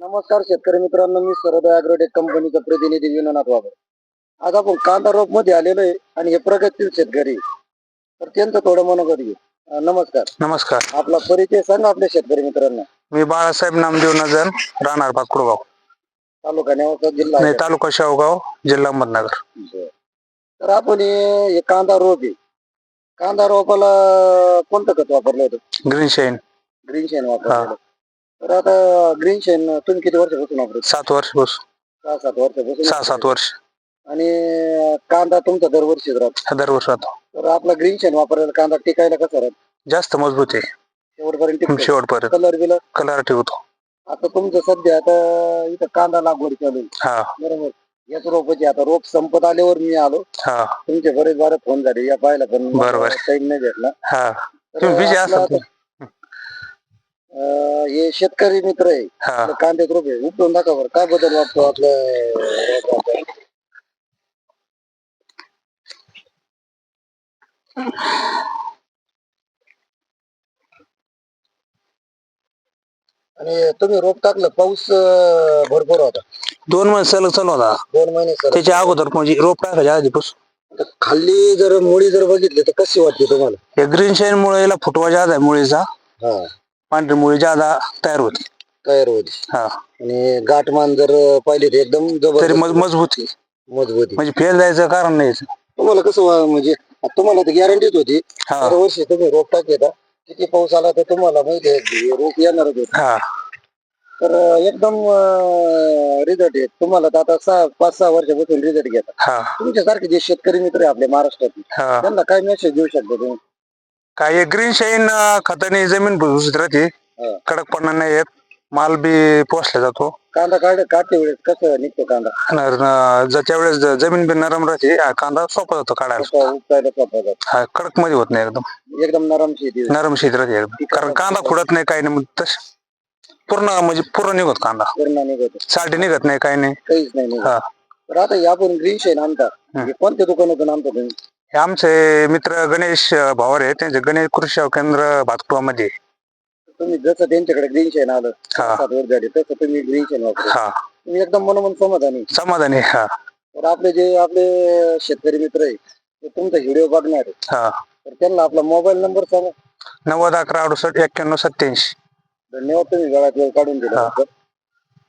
नमस्कार शेतकरी मित्रांनो मी सरदय अॅग्रोटेक कंपनीचा प्रतिनिधी विनोनाथ वाबर आज आपण कांदा रोपमध्ये आलेलो आहे आणि हे प्रगतशील शेतकरी तर त्यांचं थोडं मनोगत घेऊ. अं, नमस्कार. नमस्कार. आपला परिचय सांगा आपल्या शेतकरी मित्रांना. मी बाळासाहेब नामदेव नजर राहणार पाकुडगाव तालुका नेवासा जिल्हा नाही तालुका शावगाव जिल्हा अहमदनगर. बरं. तर आपण हे हे कांदा रोप आहे. कांदा रोपाला कोणतं खत वापरलं होतं? ग्रीन शाईन ग्रीन शेन वापरलं तर आता ग्रीन शेन तुम्ही किती वर्षापासून वापरत सात वर्ष बस. सहा सात वर्षापासून सहा सात वर्ष. आणि कांदा तुमचा दरवर्षीच राहतो. दरवर्ष राहतो. तर आपला ग्रीन शेन वापरायला कांदा टिकायला कसा राहतो? जास्त मजबूत आहे. शेवटपर्यंत शेवटपर्यंत. कलर बिलर? कलर ठेवतो. आता तुमचं सध्या आता इथं कांदा लागवड चालू आहे. हा. बरोबर. याच रोपाची आता रोप संपत आल्यावर मी आलो. हा. तुमचे बरेच बारे फोन झाले. या पाहायला पण बरोबर. टाइम नाही भेटला. हा. तुम्ही आपलं असाल हे शेतकरी मित्र आहे. हा. आपलं कांद्यात रोप आहे. उपटून दाखवा बरं. काय बदल वाटतो आपलं? आणि तुम्ही रोप टाकलं पाऊस अं, भरपूर होता. दोन महिने सलग चालू होता. दोन महिने सर त्याच्या अगोदर म्हणजे रोप टाकायच्या आधीपासून. तर खाली जर मुळी जर बघितली तर कशी वाटते तुम्हाला? या ग्रीन शाईन मुळे याला फुटवा जादा आहे मुळीचा. हा. पांढरी मुळी जादा तयार होती. तयार होती. हा. आणि गाठमान जर पाहिली तर एकदम तरी जबरदस्त मज- मजबूत आहे. मजबूती म्हणजे फेल जायचं कारण नाही. तुम्हाला कसं वा- म्हणजे तुम्हाला तर गॅरंटीच होती. हा. दरवर्षी तुम्ही रोप टाकता किती पाऊस आला तर तुम्हाला माहिती आहे की रोप येणारच होते. हा. तर अं, एकदम रिझल्ट आहे. तुम्हाला तर आता सहा पाच सहा वर्षापासून रिझल्ट घेतात हा. तुमच्यासारखे जे शेतकरी मित्र आहे आपल्या महाराष्ट्रात हा. त्यांना काय मेसेज देऊ शकता तुम्ही? काय ग्रीन शाईन खताने जमीन भुसभुशीत राहते. हा. कडकपणा नाही येत. माल बी पोसला जातो. कांदा काढ काढते वेळेस. कसं निघतो कांदा? ज्याच्या वेळेस ज- जमीन बी नरम राहते. हा कांदा सोपा जातो काढायला. सोपा जातो. हा कडकमध्ये होत नाही एकदम. एकदम नरम शेती नरम शीत राहते एकदम. कारण कांदा फुडत नाही काही नाही. मग तस पूर्ण म्हणजे पूर्ण निघत कांदा. पूर्ण निघतो. साठी निघत नाही काही नाही. काहीच नाही निघत. हा. तर आता आपण ग्रीन शेन आणता. हे कोणत्या दुकानातून आणता तुम्ही? हे आमचे मित्र गणेश भावर आहे त्यांचे गणेश कृषी केंद्र भातकुळामध्ये. तुम्ही जसं त्यांच्याकडे ग्रीन शेन आलं हा. सात वर झाले तसं तुम्ही ग्रीन शेन वापरा. हा. तुम्ही एकदम मनोमन समाधानी. समाधानी आहे, हा. तर आपले जे आपले शेतकरी मित्र आहे ते तुमचा व्हिडिओ बघणार आहे हा. तर त्यांना आपला मोबाईल नंबर सांगा. नव्वद अकरा अडुसष्ट एक्क्याण्णव सत्याऐंशी धन्यवाद तुम्ही वेळात वेळ काढून दिला. हा.